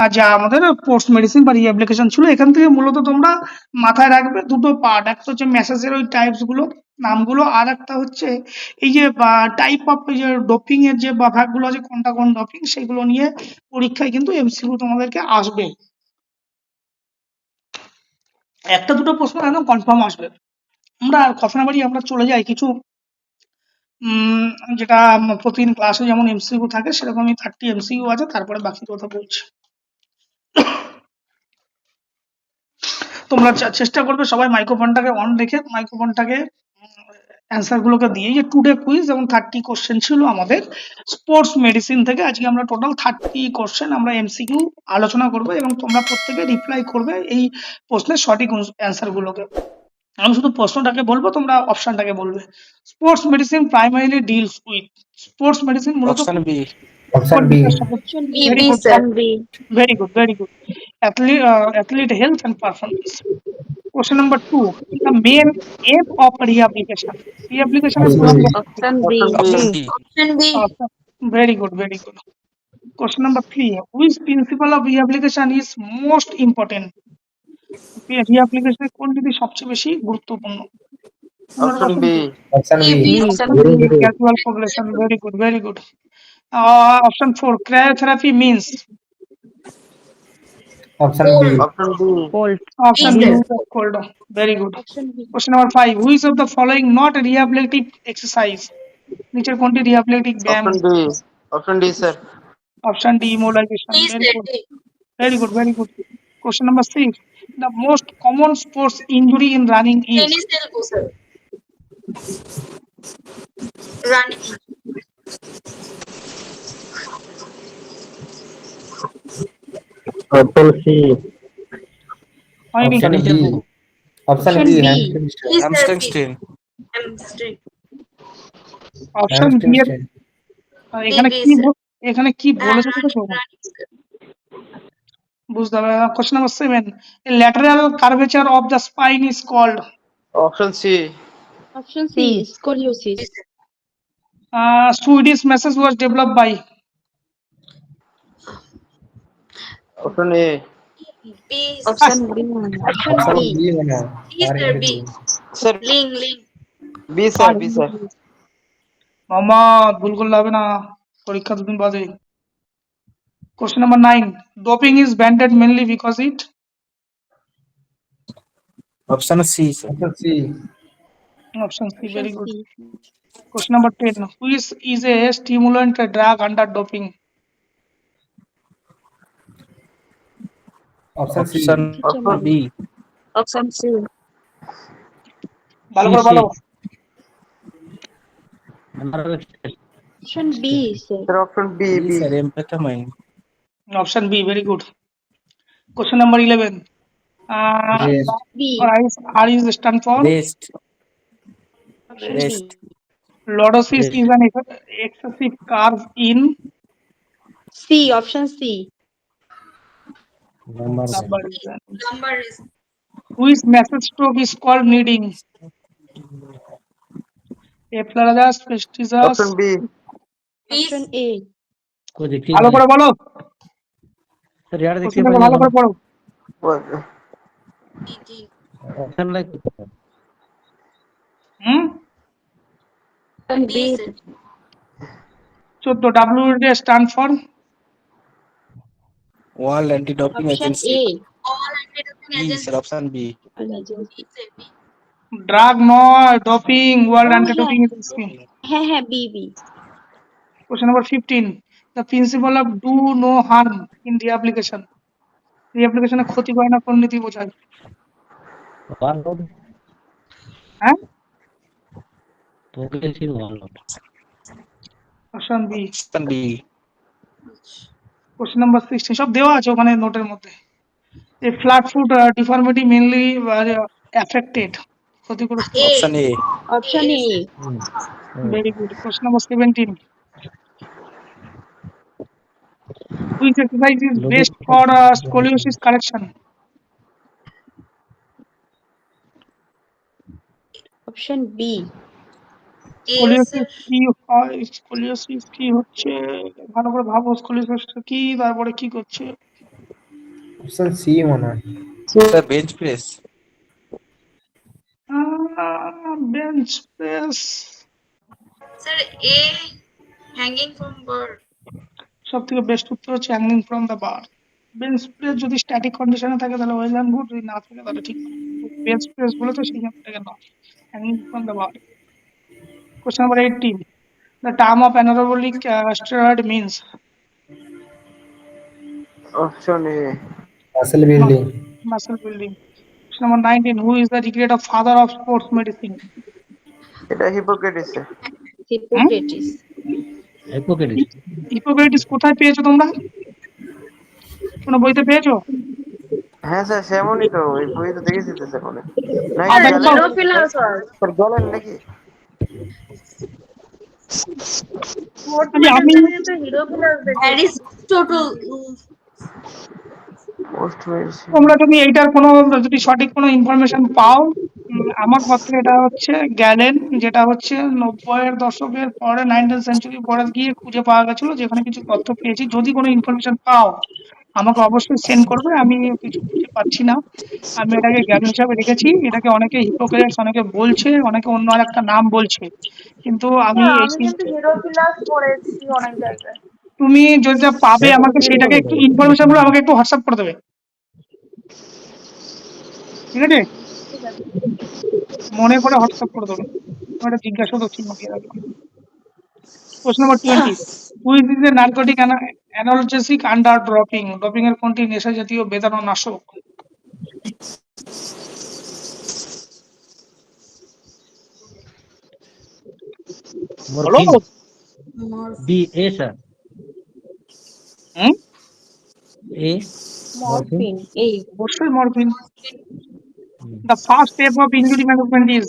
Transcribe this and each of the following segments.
যা আমাদের post medicine বা রিঅ্যাপ্লিকেশন ছিল, এখান থেকে মূলত তোমরা মাথায় রাখবে দুটো পার্ট একটা হচ্ছে মেসেজের ওই টাইপসগুলো, নামগুলো, আর একটা হচ্ছে এই যে টাইপ অফ যে ডোপিং এর যে ভাগগুলো আছে, কোনটা কোন ডোপিং সেগুলো নিয়ে পরীক্ষায় কিন্তু এমসিকিউ তোমাদেরকে আসবে। একটা দুটো প্রশ্ন একদম কনফার্ম আসবে। আমরা আর কথা না বাড়িয়ে আমরা চলে যাই কিছু যেটা প্রতিদিন ক্লাসে যেমন এমসিকিউ থাকে, সেরকমই থার্টি এমসিকিউ আছে, তারপরে বাকি কথা বলছি। তোমরা চেষ্টা করবে সবাই মাইক্রোফোনটাকে অন রেখে মাইক্রোফোনটাকে অ্যান্সার গুলোকে দিয়ে। যে টুডে কুইজ এবং থার্টি কোশ্চেন ছিল আমাদের স্পোর্টস মেডিসিন থেকে। আজকে আমরা টোটাল থার্টি কোশ্চেন আমরা এমসিকিউ আলোচনা করব এবং তোমরা প্রত্যেকে রিপ্লাই করবে এই প্রশ্নের সঠিক অ্যান্সার গুলোকে। আমি শুধু প্রশ্নটাকে বলব তোমরা অপশনটাকে বলবে। Sports medicine primarily deals with sports medicine মূলত option B option B Option B, Very B, good. sir. B. Very good, very good. Athlete, uh, athlete health and performance. Question number two. The main aim of rehabilitation. Rehabilitation is Option B. Option B. Option B Option B. Awesome. Very good, very good. Question number three. Which principle of rehabilitation is most important? Rehabilitation কোন যদি সবচেয়ে বেশি গুরুত্বপূর্ণ option B option B Option very B. Good Gradual progression. Very good, very good. Uh, option four. Cryotherapy means. Option B option B Bolt. Option Yes, B. sir. Cold. Very good. Option B. Question number five. Which of the following not a rehabilitative exercise? নিচের কোনটি rehabilitative ব্যায়াম? Option D option D sir Option D. Immobilization. Yes, Very sir. good. Very good. Very good. Question number six. The most common sports injury in running is. Tennis elbow, sir. Running. Option option option. এর এখানে কি এখানে কি বলেছে তো বুঝতে হবে question number seven lateral curvature of the spine is called option C Option C. Scoliosis. Swedish massage was develop by option A B. Option B. Option option B. B মনে হয় B, sir. B. Sir Ling, Ling. B sir B sir Mohammad ভুল করলে হবে না পরীক্ষা দুদিন বাদে question number nine doping is banned mainly because it option C sir option C option C very good C. Question number 10. Which is option C option option B Option C. ভালো করে বলো Option B, sir. Sir option B B sir amphetamine Option B. Very good. Question number 11. Uh, Yes. B. R is, R is stand for rest Option Rest. B. lordosis Yes. is an ex- excessive curve in C. Option C. Number number is Number is which message stroke is called kneading? Aphlerodus, Festivus. Option B option A. ভালো করে বলো sir ইয়ার দেখতে কোশ্চেনটাকে ভালো করে পড়ো D. Option like hmm Option B. sir. চোদ্দ W stand for world anti doping Option agency A. B sir option B Agency. Drug নয় doping world Oh, anti yeah. Doping agency হ্যাঁ হ্যাঁ B B. Question number 15. The principle of do no harm in rehabilitation. Rehabilitation এ ক্ষতি করে না কোন নীতি বোঝায় world হ্যাঁ progressive world option B option B question number sixteen সব দেওয়া আছে ওখানে নোটের মধ্যে। এই flat foot deformity mainly affected ক্ষতিগ্রস্ত। Option A Option A. Very good question number seventeen Which exercise is best for uh, scoliosis correction? Option B. Scoliosis কি হয়? কি হচ্ছে? ভালো করে ভাবো স্কোলিওসিস কি? তারপরে কি করছে? অপশন সি মনে হয় Sir, bench press. Bench press Sir, A. Hanging from bird. সব থেকে বেস্ট উত্তর হচ্ছে hanging from the bar bench press যদি স্ট্যাটিক কন্ডিশনে থাকে তাহলে ওয়েল অ্যান্ড গুড যদি না থাকে তাহলে ঠিক বেঞ্চ প্রেস বলে তো সেই থেকে না hanging from the bar question number eighteen the term of anabolic steroid means option A muscle building muscle building question number nineteen who is the regret father of sports medicine এটা Hippocrates Hippocrates Hippocrates. Hippocrates কোথায় পেয়েছ তোমরা? কোনো বইতে পেয়েছ? হ্যাঁ sir সেমনই তো ওই বই তো দেখেছি তো স্যার মনে নাকি গেলেন নাকি? আমি তোমরা যদি এইটার কোনো যদি সঠিক কোনো ইনফরমেশন পাও আমার মতে এটা হচ্ছে গ্যালেন যেটা হচ্ছে নব্বইয়ের দশকের পরে নাইনটিন সেঞ্চুরি পরে গিয়ে খুঁজে পাওয়া গেছিল যেখানে কিছু তথ্য পেয়েছি। যদি কোনো ইনফরমেশন পাও আমাকে অবশ্যই সেন্ড করবে আমি কিছু খুঁজে পাচ্ছি না। আমি এটাকে জ্ঞান হিসাবে রেখেছি এটাকে অনেকে হিপোক্রেটস অনেকে বলছে অনেকে অন্য আর একটা নাম বলছে। কিন্তু আমি জায়গায়। তুমি যেটা পাবে আমাকে সেটাকে একটু ইনফরমেশনগুলো আমাকে একটু হোয়াটসঅ্যাপ করে দেবে। ঠিক আছে? মনে করে হোয়াটসঅ্যাপ করে দেবে। একটা জিজ্ঞাসা করছি question number twenty which is a narcotic analgesic under doping doping এর কোনটি নেশা জাতীয় বেদনা নাশক? হুম. মরফিন এই অবশ্যই morphine the first step of injury management is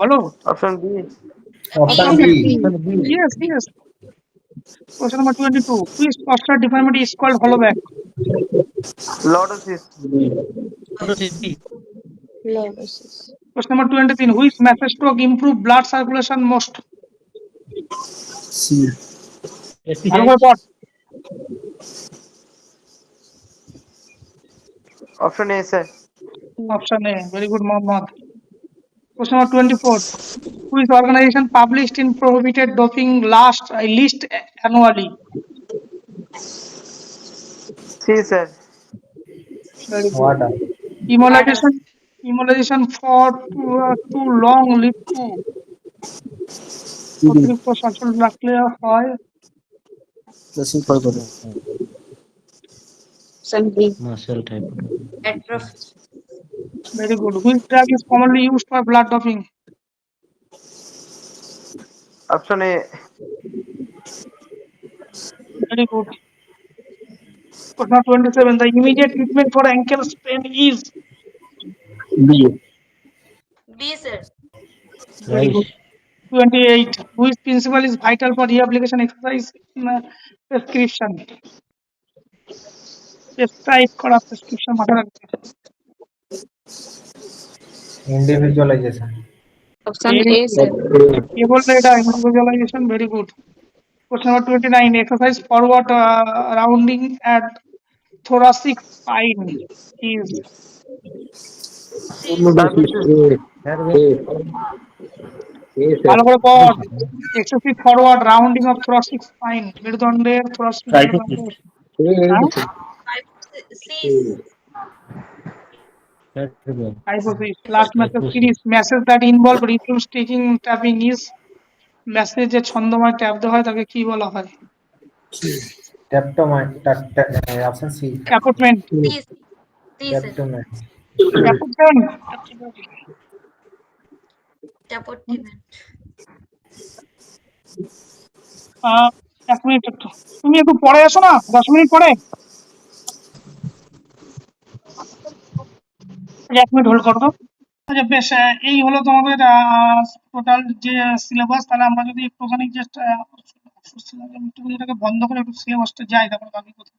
বলো option B option B Yes, yes. Question number 22. Which posture deformity is called hollow back? Lordosis Lordosis B. Question number 23. Which method stroke improve blood circulation most? পড়। Option A sir Option A. Very good, Mohammad. Question number 24. Which organization published in prohibited doping last uh, list annually? C sir Very good. What Immunization, immunization for too, uh, too long lead to অতিরিক্ত সচল রাখলে হয় option B Muscle type. Atrophy. Very good. Which drug is commonly used for blood doping? Option A Very good. Question 27. The immediate treatment for ankle sprain is B, sir. very Right. good. 28. Which principle is vital for rehabilitation exercise in uh, prescription? Prescribe করা prescription মাথায় রাখবে। Individualisation option A sir কে বলল এটা individualization? Very good. Question number 29. Exercise forward uh, rounding at thoracic spine is ভালো করে পড় excessive forward rounding of thoracic spine মেরুদণ্ডের thoracic massage series massage that involve rhythm stitching tapping is massage যে ছন্দময় tap দেওয়া হয় তাকে কি বলা হয় ট্যাপটোমাই অপশন সি ক্যাপোটমেন্ট ক্যাপোটমেন্ট. এক মিনিট একটু তুমি একটু পরে এসো না দশ মিনিট পরে এক মিনিট হোল্ড করব। আচ্ছা বেশ এই হলো তোমাদের টোটাল যে সিলেবাস তাহলে আমরা যদি একটুখানি জাস্ট এটাকে বন্ধ করে একটু সিলেবাসটা যাই, তারপরে বাকি কথা